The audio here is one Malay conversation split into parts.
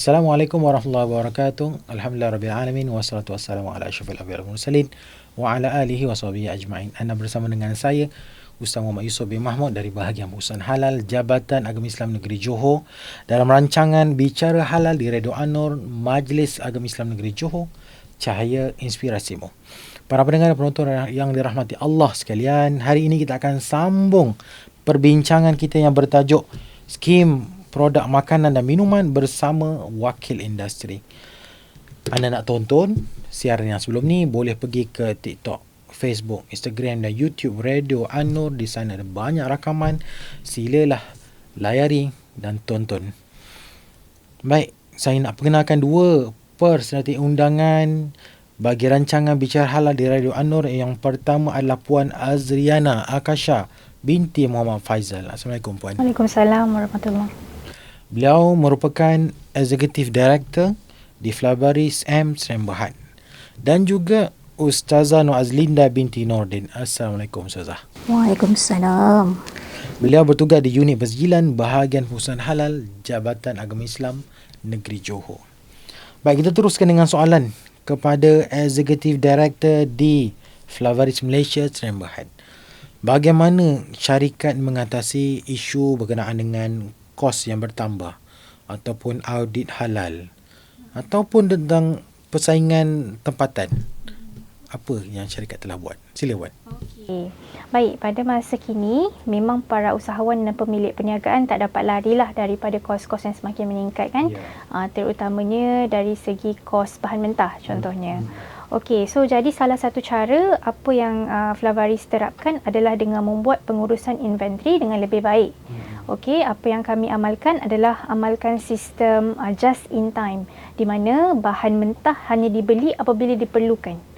Assalamualaikum warahmatullahi wabarakatuh. Alhamdulillah rabbil alamin wassalatu wassalamu ala asyrafil anbiya'i wal mursalin wa ala alihi wa sahbihi ajma'in. Anda bersama dengan saya Ustaz Muhammad Yusof bin Mahmud dari bahagian Perusahaan Halal Jabatan Agama Islam Negeri Johor dalam rancangan Bicara Halal di Radio Anur Majlis Agama Islam Negeri Johor Cahaya Inspirasimu. Para pendengar dan penonton yang dirahmati Allah sekalian, hari ini kita akan sambung perbincangan kita yang bertajuk Skim produk makanan dan minuman bersama wakil industri. Anda nak tonton siaran yang sebelum ni boleh pergi ke TikTok, Facebook, Instagram dan YouTube Radio Anur. Di sana ada banyak rakaman. Silalah layari dan tonton. Baik, saya nak perkenalkan dua personaliti undangan bagi rancangan Bicara Halal di Radio Anur. Yang pertama adalah Puan Azriana Akasha binti Muhammad Faizal. Assalamualaikum Puan. Waalaikumsalam warahmatullahi Beliau merupakan Executive Director di Flabaris M Serembahan. Dan juga Ustazah Noazlinda binti Nordin. Assalamualaikum Ustazah. Waalaikumsalam. Beliau bertugas di unit persjilan bahagian perusahaan halal Jabatan Agama Islam Negeri Johor. Baik, kita teruskan dengan soalan kepada Executive Director di Flavaris Malaysia Serembahan. Bagaimana syarikat mengatasi isu berkenaan dengan kos yang bertambah ataupun audit halal ataupun tentang persaingan tempatan apa yang syarikat telah buat sila buat okey baik pada masa kini memang para usahawan dan pemilik perniagaan tak dapat larilah daripada kos-kos yang semakin meningkat kan yeah. uh, terutamanya dari segi kos bahan mentah contohnya hmm. Okey, so jadi salah satu cara apa yang uh, Flavaris terapkan adalah dengan membuat pengurusan inventory dengan lebih baik. Hmm. Okey, apa yang kami amalkan adalah amalkan sistem uh, just in time di mana bahan mentah hanya dibeli apabila diperlukan.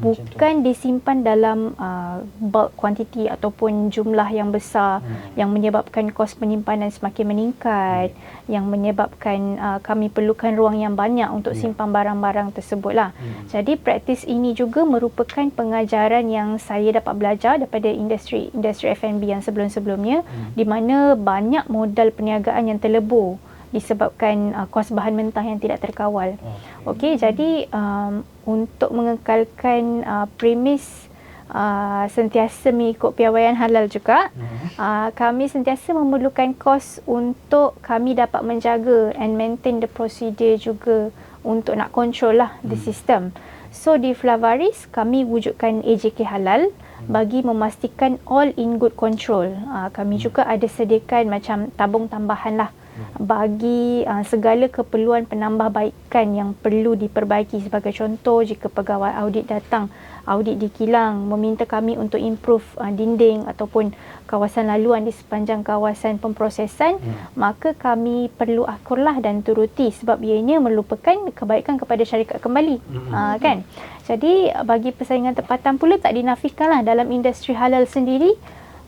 Hmm bukan disimpan dalam uh, bulk quantity ataupun jumlah yang besar hmm. yang menyebabkan kos penyimpanan semakin meningkat hmm. yang menyebabkan uh, kami perlukan ruang yang banyak untuk yeah. simpan barang-barang tersebutlah. Hmm. Jadi praktis ini juga merupakan pengajaran yang saya dapat belajar daripada industri industri F&B yang sebelum-sebelumnya hmm. di mana banyak modal perniagaan yang terlebur disebabkan uh, kos bahan mentah yang tidak terkawal. Okey, jadi um, untuk mengekalkan uh, premis uh, sentiasa mengikut piawaian halal juga, hmm. uh, kami sentiasa memerlukan kos untuk kami dapat menjaga and maintain the procedure juga untuk nak control lah hmm. the system. So di Flavaris kami wujudkan AJK halal hmm. bagi memastikan all in good control. Uh, kami hmm. juga ada sediakan macam tabung tambahan lah bagi uh, segala keperluan penambahbaikan yang perlu diperbaiki. Sebagai contoh jika pegawai audit datang audit di kilang meminta kami untuk improve uh, dinding ataupun kawasan laluan di sepanjang kawasan pemprosesan hmm. maka kami perlu akurlah dan turuti sebab ianya melupakan kebaikan kepada syarikat kembali. Hmm. uh, kan? Jadi bagi persaingan tempatan pula tak dinafikanlah dalam industri halal sendiri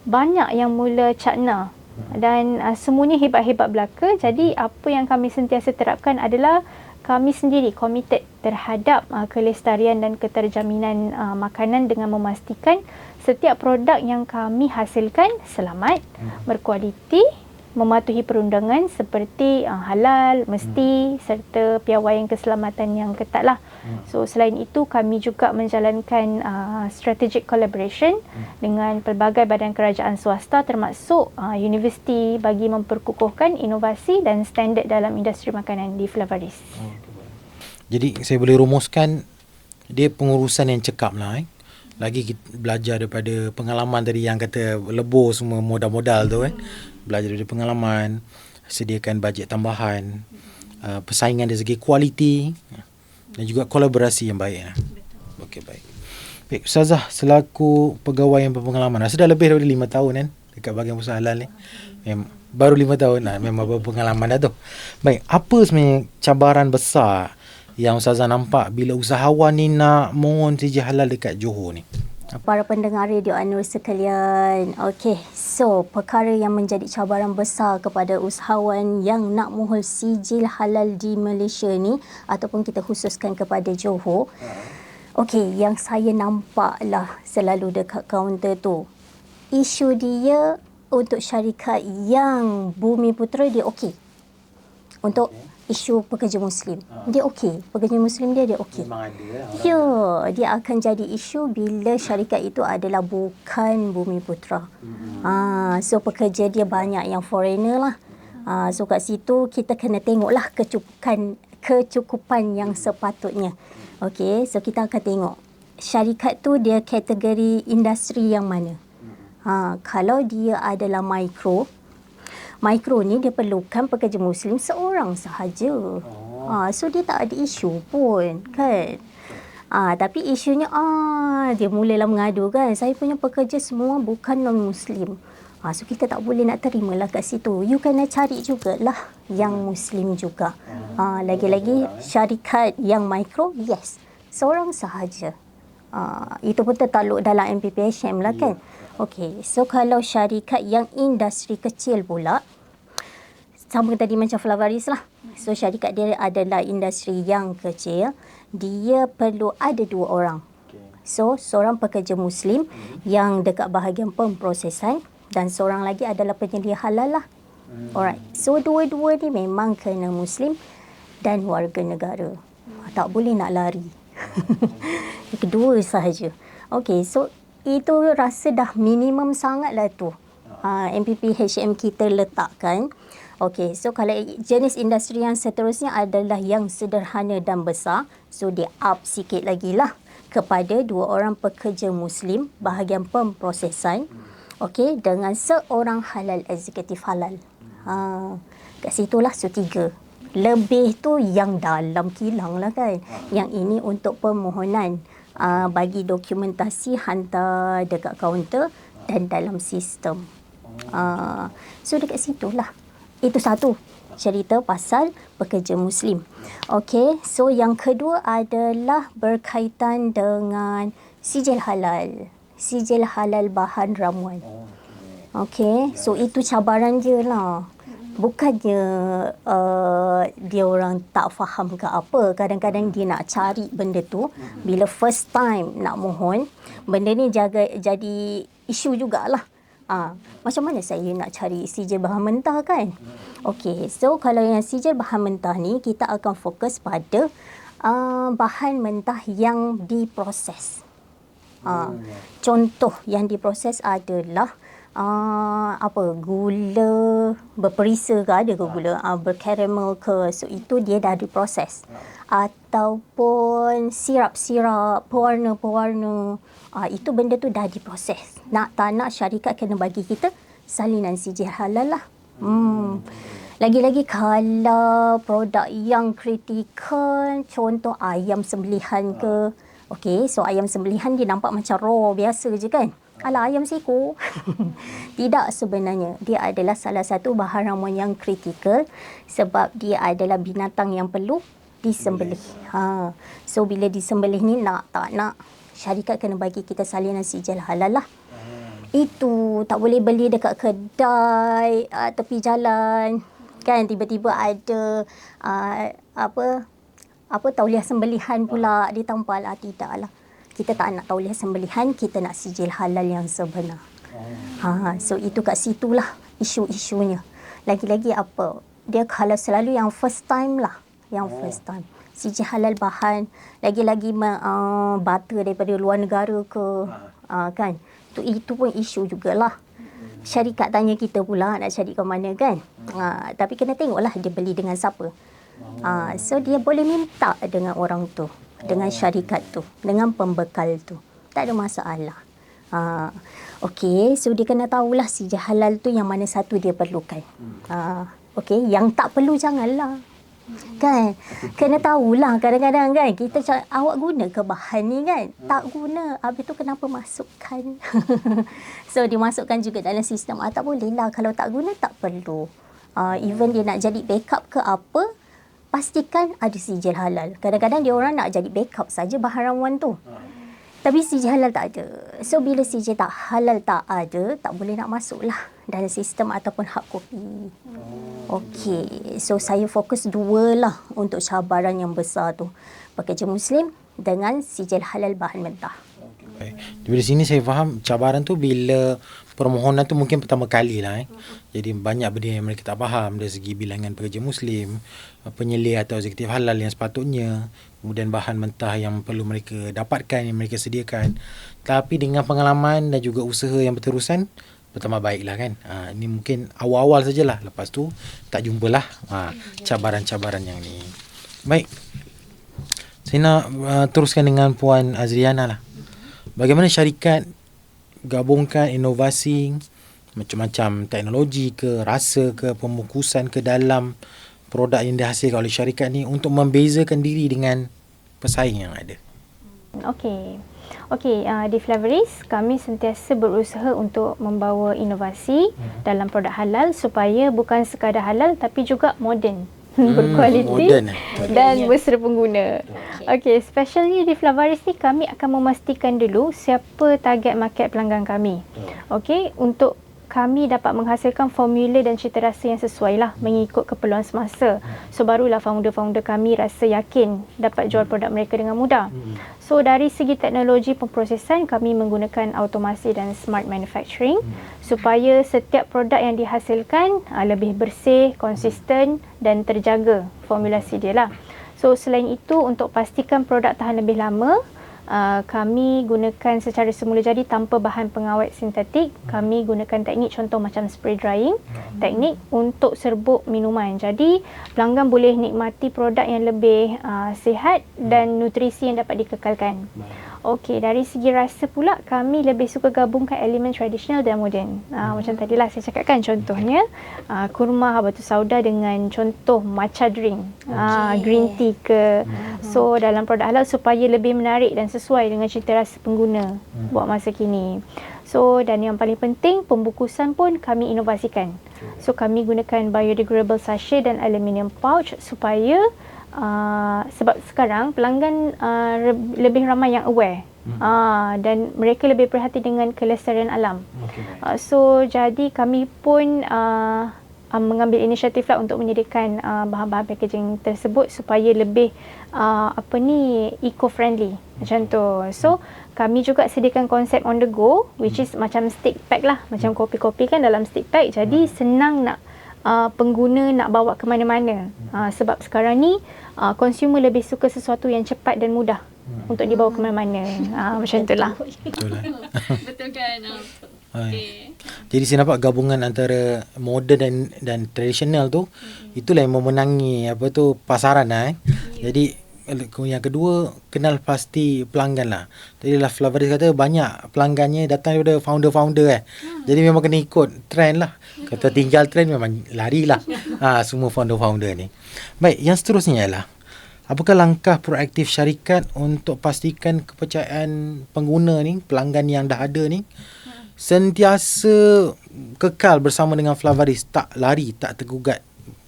banyak yang mula cakna dan uh, semuanya hebat-hebat belaka jadi apa yang kami sentiasa terapkan adalah kami sendiri komited terhadap uh, kelestarian dan keterjaminan uh, makanan dengan memastikan setiap produk yang kami hasilkan selamat, hmm. berkualiti mematuhi perundangan seperti uh, halal, mesti hmm. serta piawaian keselamatan yang ketat lah. Hmm. So selain itu kami juga menjalankan uh, strategic collaboration hmm. dengan pelbagai badan kerajaan swasta termasuk uh, universiti bagi memperkukuhkan inovasi dan standard dalam industri makanan di Flavaris. Hmm. Jadi saya boleh rumuskan dia pengurusan yang cekap lah eh. Lagi kita belajar daripada pengalaman tadi yang kata lebur semua modal-modal tu eh. Belajar dari pengalaman, sediakan bajet tambahan, uh, persaingan dari segi kualiti dan juga kolaborasi yang baik. Ya. Okey baik. Baik, Ustazah selaku pegawai yang berpengalaman, rasa dah lebih daripada lima tahun kan dekat bahagian usaha halal ni. Mem- baru lima tahun nah, memang berpengalaman dah tu. Baik, apa sebenarnya cabaran besar yang Ustazah nampak bila usahawan ni nak mohon sijil halal dekat Johor ni? Para pendengar radio Anur sekalian. Okey, so perkara yang menjadi cabaran besar kepada usahawan yang nak mohon sijil halal di Malaysia ni ataupun kita khususkan kepada Johor. Okey, yang saya nampak lah selalu dekat kaunter tu. Isu dia untuk syarikat yang Bumi Putra dia okey. Untuk isu pekerja muslim. Dia okey. Pekerja muslim dia dia okey. Memang ada lah orang. Ya, dia akan jadi isu bila syarikat itu adalah bukan bumi putra. Mm-mm. Ah, so pekerja dia banyak yang foreigner lah. Ah, so kat situ kita kena tengoklah kecukupan kecukupan yang sepatutnya. Okey, so kita akan tengok syarikat tu dia kategori industri yang mana. Ha, kalau dia adalah mikro, mikro ni dia perlukan pekerja muslim seorang sahaja. Oh. Ha, so dia tak ada isu pun kan. Ah, tapi isunya ah dia mulalah mengadu kan. Saya punya pekerja semua bukan non muslim. Ah, so kita tak boleh nak terimalah kat situ. You kena cari jugalah yang muslim juga. Ah, lagi-lagi syarikat yang mikro, yes. Seorang sahaja. Ah, itu pun tertaluk dalam MPPHM lah kan. Okey, so kalau syarikat yang industri kecil pula, sama tadi macam Flavaris lah. So syarikat dia adalah industri yang kecil. Dia perlu ada dua orang. Okay. So seorang pekerja muslim yang dekat bahagian pemprosesan dan seorang lagi adalah penyedia halal lah. Alright. So dua-dua ni memang kena muslim dan warga negara. Tak boleh nak lari. Kedua sahaja. Okay, so itu rasa dah minimum sangat lah tu. Uh, MPP HM kita letakkan. Okey, so kalau jenis industri yang seterusnya adalah yang sederhana dan besar, so dia up sikit lagi lah kepada dua orang pekerja muslim bahagian pemprosesan. Okey, dengan seorang halal eksekutif halal. Ha, kat situlah so tiga. Lebih tu yang dalam kilang lah kan. Yang ini untuk permohonan uh, bagi dokumentasi hantar dekat kaunter dan dalam sistem. Uh, so dekat situlah. Itu satu cerita pasal pekerja muslim. Okey, so yang kedua adalah berkaitan dengan sijil halal. Sijil halal bahan ramuan. Okey, so itu cabaran dia lah. Bukannya uh, dia orang tak faham ke apa. Kadang-kadang dia nak cari benda tu. Bila first time nak mohon, benda ni jaga, jadi isu jugalah. Ah, macam mana saya nak cari sijil bahan mentah kan? Okey, so kalau yang sijil bahan mentah ni kita akan fokus pada uh, bahan mentah yang diproses. Uh, contoh yang diproses adalah uh, apa gula berperisa ke ada ke gula? Uh, berkaramel ke? So itu dia dah diproses. Ataupun sirap-sirap pewarna-pewarna uh, itu benda tu dah diproses nak tak nak syarikat kena bagi kita salinan sijil halal lah hmm. Lagi-lagi kalau produk yang kritikal, contoh ayam sembelihan ke. Okey, so ayam sembelihan dia nampak macam raw biasa je kan. Alah ayam seko. Tidak sebenarnya. Dia adalah salah satu bahan ramuan yang kritikal sebab dia adalah binatang yang perlu disembelih. Ha. So bila disembelih ni nak tak nak syarikat kena bagi kita salinan sijil halal lah. Itu tak boleh beli dekat kedai uh, tepi jalan. Kan tiba-tiba ada uh, apa apa tauliah sembelihan pula ditampal ah tidaklah kita tak nak tauliah sembelihan kita nak sijil halal yang sebenar. Ha so itu kat situlah isu-isunya. Lagi-lagi apa dia kalau selalu yang first time lah. Yang first time sijil halal bahan lagi-lagi uh, butter daripada luar negara ke uh, kan tu itu pun isu jugalah syarikat tanya kita pula nak cari ke mana kan. Ha, tapi kena tengoklah dia beli dengan siapa. Ha, so dia boleh minta dengan orang tu, dengan syarikat tu, dengan pembekal tu. Tak ada masalah. Ha, Okey, so dia kena tahulah si halal tu yang mana satu dia perlukan. Ha, Okey, yang tak perlu janganlah. Kan? Kena tahulah kadang-kadang kan kita cakap awak guna ke bahan ni kan? Tak guna. Habis tu kenapa masukkan? so dimasukkan juga dalam sistem. Ah, tak boleh lah. Kalau tak guna tak perlu. Uh, even dia nak jadi backup ke apa, pastikan ada sijil halal. Kadang-kadang dia orang nak jadi backup saja bahan ramuan tu. Tapi sijil halal tak ada. So bila sijil tak halal tak ada, tak boleh nak masuk lah dalam sistem ataupun hak kopi. Okey, so saya fokus dua lah untuk cabaran yang besar tu. Pekerja Muslim dengan sijil halal bahan mentah. Baik. Dari sini saya faham cabaran tu bila permohonan tu mungkin pertama kali lah eh. Jadi banyak benda yang mereka tak faham dari segi bilangan pekerja muslim, penyelia atau eksekutif halal yang sepatutnya, kemudian bahan mentah yang perlu mereka dapatkan, yang mereka sediakan. Tapi dengan pengalaman dan juga usaha yang berterusan, bertambah baiklah kan. Ha, ini mungkin awal-awal sajalah. Lepas tu tak jumpalah ha, cabaran-cabaran yang ni. Baik. Saya nak uh, teruskan dengan Puan Azriana lah. Bagaimana syarikat gabungkan inovasi macam-macam teknologi ke rasa ke pembukusan ke dalam produk yang dihasilkan oleh syarikat ni untuk membezakan diri dengan pesaing yang ada. Okey. Okey, uh, di Flavoris kami sentiasa berusaha untuk membawa inovasi hmm. dalam produk halal supaya bukan sekadar halal tapi juga moden hmm, berkualiti modern, eh? dan mesra pengguna. Okey, okay, especially di Flavaris ni kami akan memastikan dulu siapa target market pelanggan kami. Okey, untuk kami dapat menghasilkan formula dan cita rasa yang sesuai lah mengikut keperluan semasa. So barulah founder-founder kami rasa yakin dapat jual produk mereka dengan mudah. So dari segi teknologi pemprosesan kami menggunakan automasi dan smart manufacturing supaya setiap produk yang dihasilkan uh, lebih bersih, konsisten dan terjaga formulasi dia lah. So selain itu untuk pastikan produk tahan lebih lama, Uh, kami gunakan secara semula jadi tanpa bahan pengawet sintetik. Kami gunakan teknik contoh macam spray drying, teknik untuk serbuk minuman. Jadi pelanggan boleh nikmati produk yang lebih uh, sihat dan nutrisi yang dapat dikekalkan. Okey, dari segi rasa pula kami lebih suka gabungkan elemen tradisional dan moden. Uh, hmm. Macam tadilah saya cakapkan contohnya uh, kurma batu sauda dengan contoh matcha drink, okay. uh, green tea ke. Hmm. So dalam produk halal supaya lebih menarik dan sesuai dengan cita rasa pengguna hmm. buat masa kini. So dan yang paling penting pembukusan pun kami inovasikan. So kami gunakan biodegradable sachet dan aluminium pouch supaya uh, sebab sekarang pelanggan uh, lebih ramai yang aware hmm. uh, dan mereka lebih perhati dengan kelestarian alam. Okay. Uh, so jadi kami pun uh, uh, mengambil inisiatif lah untuk menyediakan uh, bahan-bahan packaging tersebut supaya lebih uh, apa ni eco friendly macam tu. So kami juga sediakan konsep on the go which is macam stick pack lah macam kopi-kopi kan dalam stick pack jadi senang nak uh, pengguna nak bawa ke mana-mana. Uh, sebab sekarang ni uh, consumer lebih suka sesuatu yang cepat dan mudah hmm. untuk dibawa ke mana-mana. Uh, macam itulah. Betul lah. Betul kan? Okay. Jadi saya nampak gabungan antara moden dan dan tradisional tu hmm. itulah yang memenangi apa tu pasaran lah eh. Yeah. Jadi yang kedua kenal pasti pelanggan lah. Jadi lah Flavaris kata banyak pelanggannya datang daripada founder-founder eh. Hmm. Jadi memang kena ikut trend lah. Kata tinggal trend memang lari lah. ha, semua founder-founder ni. Baik, yang seterusnya ialah apakah langkah proaktif syarikat untuk pastikan kepercayaan pengguna ni, pelanggan yang dah ada ni sentiasa kekal bersama dengan Flavaris, tak lari, tak tergugat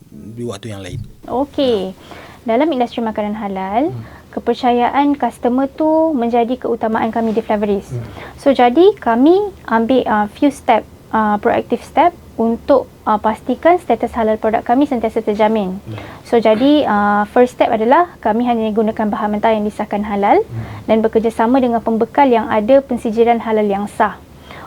di waktu yang lain. Okey dalam industri makanan halal, hmm. kepercayaan customer tu menjadi keutamaan kami di Flavoris. Hmm. So jadi kami ambil uh, few step, uh, proactive step untuk uh, pastikan status halal produk kami sentiasa terjamin. Hmm. So jadi uh, first step adalah kami hanya gunakan bahan mentah yang disahkan halal hmm. dan bekerjasama dengan pembekal yang ada pensijiran halal yang sah.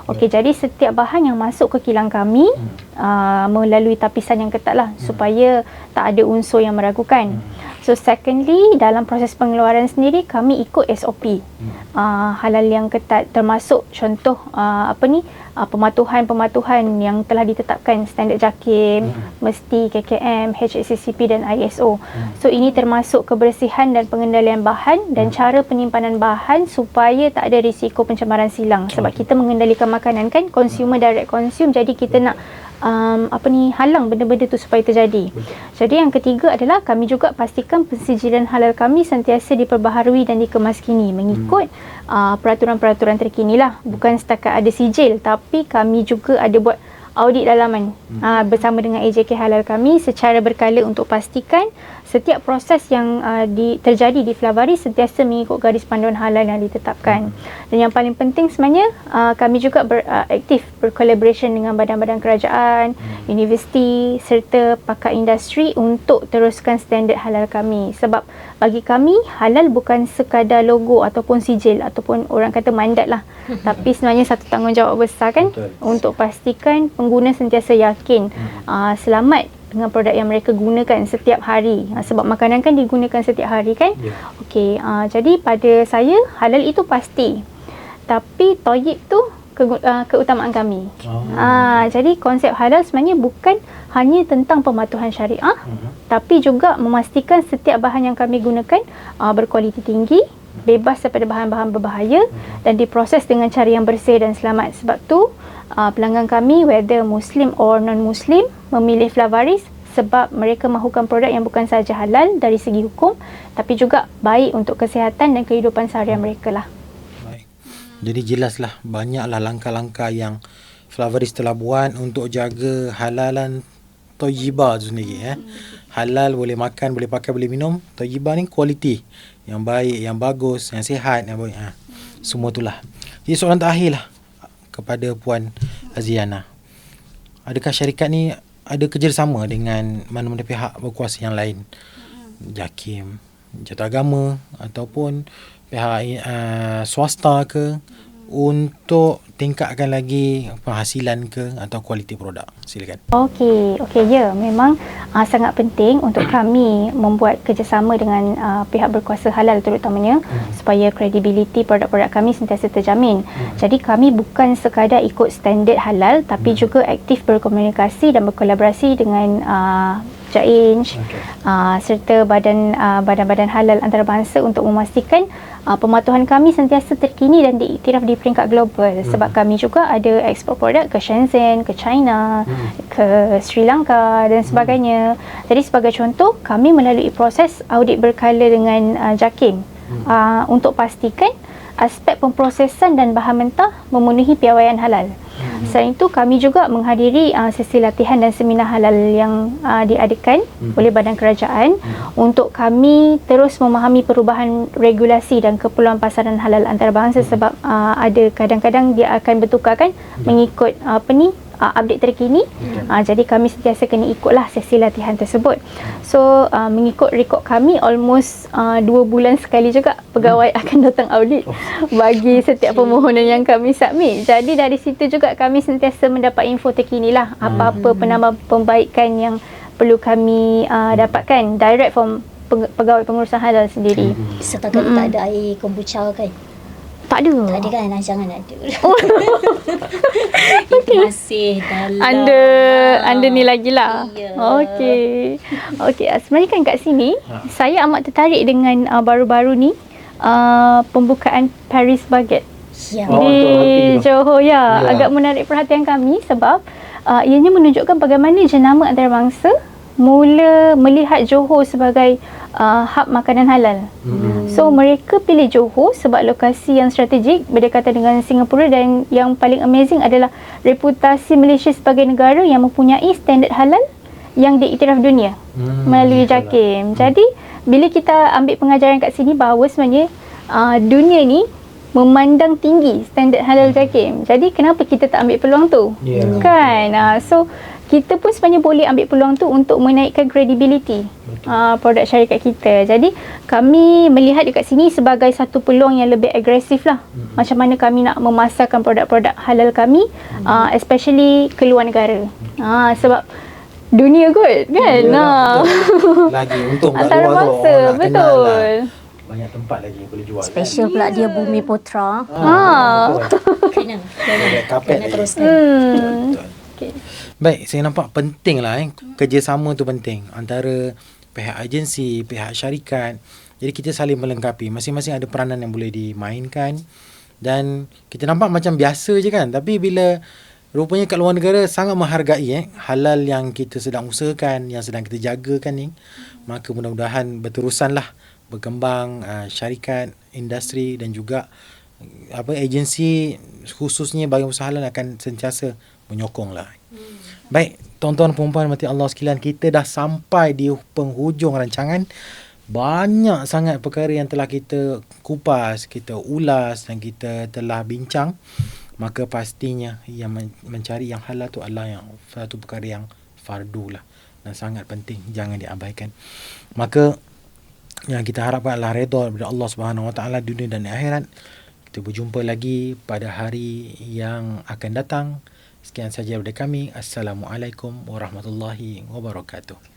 Okey, jadi setiap bahan yang masuk ke kilang kami hmm. uh, melalui tapisan yang ketat lah hmm. supaya tak ada unsur yang meragukan. Hmm. So secondly dalam proses pengeluaran sendiri kami ikut SOP hmm. uh, halal yang ketat termasuk contoh uh, apa ni uh, pematuhan-pematuhan yang telah ditetapkan standard JAKIM, hmm. mesti KKM, HACCP dan ISO. Hmm. So ini termasuk kebersihan dan pengendalian bahan dan hmm. cara penyimpanan bahan supaya tak ada risiko pencemaran silang sebab okay. kita mengendalikan makanan kan consumer direct consume jadi kita nak um, apa ni halang benda-benda tu supaya terjadi. Jadi yang ketiga adalah kami juga pastikan pensijilan halal kami sentiasa diperbaharui dan dikemaskini mengikut hmm. uh, peraturan-peraturan terkini lah. Bukan setakat ada sijil tapi kami juga ada buat audit dalaman hmm. uh, bersama dengan AJK halal kami secara berkala untuk pastikan setiap proses yang uh, di, terjadi di Flavari sentiasa mengikut garis panduan halal yang ditetapkan. Dan yang paling penting sebenarnya uh, kami juga beraktif uh, berkolaborasi dengan badan-badan kerajaan, universiti serta pakar industri untuk teruskan standard halal kami. Sebab bagi kami halal bukan sekadar logo ataupun sijil ataupun orang kata mandat lah. Tapi sebenarnya satu tanggungjawab besar kan Betul. untuk pastikan pengguna sentiasa yakin uh, selamat dengan produk yang mereka gunakan setiap hari uh, sebab makanan kan digunakan setiap hari kan yeah. okey uh, jadi pada saya halal itu pasti tapi toyib tu ke, uh, keutamaan kami oh. uh, jadi konsep halal sebenarnya bukan hanya tentang pematuhan syariah uh-huh. tapi juga memastikan setiap bahan yang kami gunakan uh, berkualiti tinggi bebas daripada bahan-bahan berbahaya dan diproses dengan cara yang bersih dan selamat sebab tu uh, pelanggan kami whether muslim or non muslim memilih Flavaris sebab mereka mahukan produk yang bukan sahaja halal dari segi hukum tapi juga baik untuk kesihatan dan kehidupan seharian mereka lah. Jadi jelaslah banyaklah langkah-langkah yang Flavaris telah buat untuk jaga halalan toyiba tu sendiri eh. Halal boleh makan, boleh pakai, boleh minum. Toyiba ni kualiti yang baik, yang bagus, yang sihat, yang baik. Ha. Semua itulah. Jadi soalan terakhir lah kepada Puan Aziana. Adakah syarikat ni ada kerjasama dengan mana-mana pihak berkuasa yang lain? JAKIM, Jatuh Agama ataupun pihak uh, swasta ke untuk tingkatkan lagi penghasilan ke atau kualiti produk? Silakan. Okey, okey ya, memang uh, sangat penting untuk kami membuat kerjasama dengan uh, pihak berkuasa halal terutamanya hmm. supaya kredibiliti produk-produk kami sentiasa terjamin. Hmm. Jadi kami bukan sekadar ikut standard halal tapi hmm. juga aktif berkomunikasi dan berkolaborasi dengan uh, Jainj okay. uh, serta badan uh, badan-badan halal antarabangsa untuk memastikan uh, pematuhan kami sentiasa terkini dan diiktiraf di peringkat global hmm. sebab kami juga ada ekspor produk ke Shenzhen, ke China, hmm. ke Sri Lanka dan sebagainya. Hmm. Jadi sebagai contoh kami melalui proses audit berkala dengan uh, JAKIM hmm. uh, untuk pastikan aspek pemprosesan dan bahan mentah memenuhi piawaian halal. Hmm. Selain itu kami juga menghadiri uh, sesi latihan dan seminar halal yang uh, diadakan hmm. oleh badan kerajaan hmm. untuk kami terus memahami perubahan regulasi dan keperluan pasaran halal antarabangsa hmm. sebab uh, ada kadang-kadang dia akan bertukar kan hmm. mengikut uh, apa ni uh, update terkini. Okay. Uh, jadi kami sentiasa kena ikutlah sesi latihan tersebut. So uh, mengikut rekod kami almost uh, dua bulan sekali juga pegawai hmm. akan datang audit oh. bagi setiap permohonan yang kami submit. Jadi dari situ juga kami sentiasa mendapat info terkini lah apa-apa hmm. penambah pembaikan yang perlu kami uh, dapatkan direct from pegawai pengurusan halal sendiri. Hmm. Setakat hmm. tak ada air kombucha kan? Tak ada. Tak ada kan? Nah, jangan ada. Oh. Itu masih dalam. Anda, anda ni lagi lah. Ya. Okey. Okey, sebenarnya kan kat sini, ha. saya amat tertarik dengan uh, baru-baru ni, uh, pembukaan Paris Baguette. Ya. Di oh, Johor, ya. ya. Agak menarik perhatian kami sebab uh, ianya menunjukkan bagaimana jenama antarabangsa mula melihat Johor sebagai uh, hub makanan halal. Hmm. So mereka pilih Johor sebab lokasi yang strategik berdekatan dengan Singapura dan yang paling amazing adalah reputasi Malaysia sebagai negara yang mempunyai standard halal yang diiktiraf dunia hmm. melalui JAKIM. Hmm. Jadi bila kita ambil pengajaran kat sini bahawa sebenarnya uh, dunia ni memandang tinggi standard halal JAKIM. Jadi kenapa kita tak ambil peluang tu? Yeah. Kan? Uh, so kita pun sebenarnya boleh ambil peluang tu untuk menaikkan credibility uh, produk syarikat kita. Jadi kami melihat dekat sini sebagai satu peluang yang lebih agresif lah. Hmm. Macam mana kami nak memasarkan produk-produk halal kami hmm. uh, especially ke luar negara. Hmm. Uh, sebab dunia kot kan? Ya, nah. Lagi untung Antara bangsa, betul. Lah. Banyak tempat lagi yang boleh jual. Special kan? pula dia Bumi Putra. Ha. ha. Kena. Kena. Kena teruskan. Hmm. Betul. Okay. Baik, saya nampak penting lah eh. Kerjasama tu penting antara pihak agensi, pihak syarikat. Jadi kita saling melengkapi. Masing-masing ada peranan yang boleh dimainkan. Dan kita nampak macam biasa je kan. Tapi bila rupanya kat luar negara sangat menghargai eh, halal yang kita sedang usahakan, yang sedang kita jagakan ni. Maka mudah-mudahan berterusan lah berkembang uh, syarikat, industri dan juga apa agensi khususnya bagi usaha halal akan sentiasa menyokong lah. Hmm. Baik, tuan-tuan perempuan mati Allah sekalian, kita dah sampai di penghujung rancangan. Banyak sangat perkara yang telah kita kupas, kita ulas dan kita telah bincang. Maka pastinya yang mencari yang halal tu adalah yang satu perkara yang fardu lah dan sangat penting jangan diabaikan. Maka yang kita harapkan adalah redha daripada Allah Subhanahu Wa Taala dunia dan akhirat. Kita berjumpa lagi pada hari yang akan datang. Sekian saja daripada kami. Assalamualaikum warahmatullahi wabarakatuh.